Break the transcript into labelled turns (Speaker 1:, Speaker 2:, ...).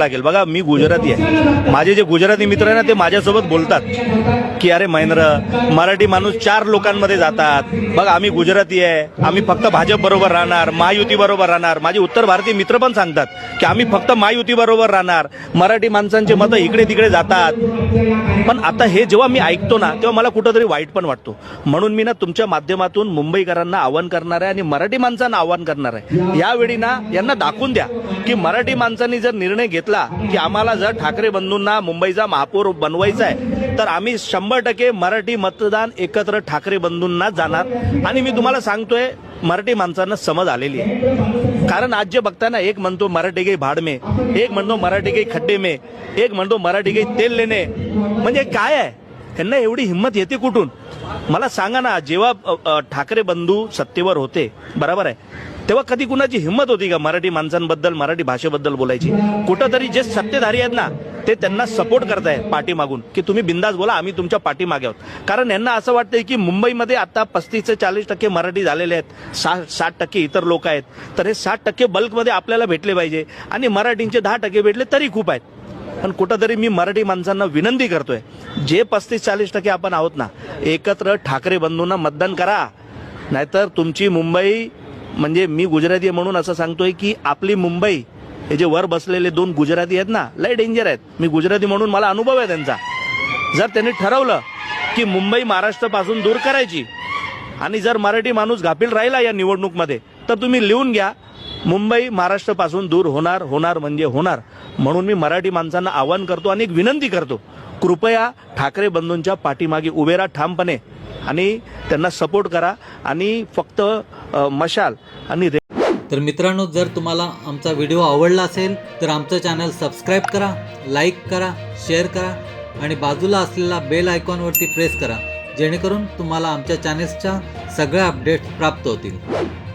Speaker 1: लागेल. बघा मी गुजराती आहे. माझे जे गुजराती मित्र आहे ना ते माझ्यासोबत बोलतात की अरे महेंद्र मराठी माणूस चार लोकांमध्ये जातात. बघ आम्ही गुजराती आहे. आम्ही फक्त भाजप बरोबर राहणार महायुती बरोबर राहणार. माझे उत्तर भारतीय मित्र पण सांगतात की आम्ही फक्त महायुती बरोबर राहणार. मराठी माणसांचे मतं इकडे तिकडे जातात. पण आता हे जेव्हा मी ऐकतो ना तेव्हा मला कुठंतरी वाईट पण वाटतो. म्हणून मी ना तुमच्या माध्यमातून मुंबईकरांना आवाहन करणार आहे आणि मराठी माणसांना आवाहन करणार आहे. यावेळी ना यांना दाखवून द्या की मराठी माणसांनी जर निर्णय घेतला की आम्हाला जर ठाकरे बंधूंना मुंबईचा महापौर बनवायचा आहे तर आम्ही शंभर टक्के मराठी मतदान एकत्र ठाकरे बंधूंना जाणार. आणि मी तुम्हाला सांगतोय मराठी माणसांना समज आलेली आहे. कारण आज जे बघताना एक म्हणतो मराठी गई भाड मे एक म्हणतो मराठी गई खड्डे मे एक म्हणतो मराठी गई तेल लेणे. म्हणजे काय आहे? त्यांना एवढी हिंमत येते कुठून? मला सांगा ना जेव्हा ठाकरे बंधू सत्तेवर होते बरोबर आहे तेव्हा कधी कुणाची हिंमत होती का मराठी माणसांबद्दल मराठी भाषेबद्दल बोलायची? कुठंतरी जे सत्तेधारी आहेत ना ते त्यांना सपोर्ट करताय पाठीमागून की तुम्ही बिंदास बोला आम्ही तुमच्या पाठीमागे आहोत. कारण यांना असं वाटतंय की मुंबईमध्ये आता पस्तीस ते चाळीस टक्के मराठी झालेले आहेत सा साठ टक्के इतर लोक आहेत तर हे साठ टक्के बल्कमध्ये आपल्याला भेटले पाहिजे आणि मराठींचे दहा टक्के भेटले तरी खूप आहेत. पण कुठंतरी मी मराठी माणसांना विनंती करतोय जे पस्तीस चाळीस टक्के आपण आहोत ना एकत्र ठाकरे बंधूंना मतदान करा. नाहीतर तुमची मुंबई म्हणजे मी गुजराती म्हणून असं सांगतोय की आपली मुंबई हे जे वर बसलेले दोन गुजराती आहेत ना लय डेंजर आहेत. मी गुजराती म्हणून मला अनुभव आहे त्यांचा. जर त्यांनी ठरवलं की मुंबई महाराष्ट्रापासून दूर करायची आणि जर मराठी माणूस गाफील राहिला या निवडणूकमध्ये तर तुम्ही लिहून घ्या मुंबई महाराष्ट्रापासून दूर होणार होणार म्हणजे होणार. म्हणून मी मराठी माणसांना आवाहन करतो आणि एक विनंती करतो. कृपया ठाकरे बंधूंच्या पाठीमागे उभे राहा ठामपणे आणि त्यांना सपोर्ट करा आणि फक्त मशाल आणि
Speaker 2: तर मित्रांनो जर तुम्हाला आमचा व्हिडिओ आवडला असेल तर आमचं चॅनल सबस्क्राईब करा लाईक करा शेअर करा आणि बाजूला असलेला बेल आयकॉनवरती प्रेस करा जेणेकरून तुम्हाला आमच्या चॅनेल्सच्या सगळ्या अपडेट्स प्राप्त होतील.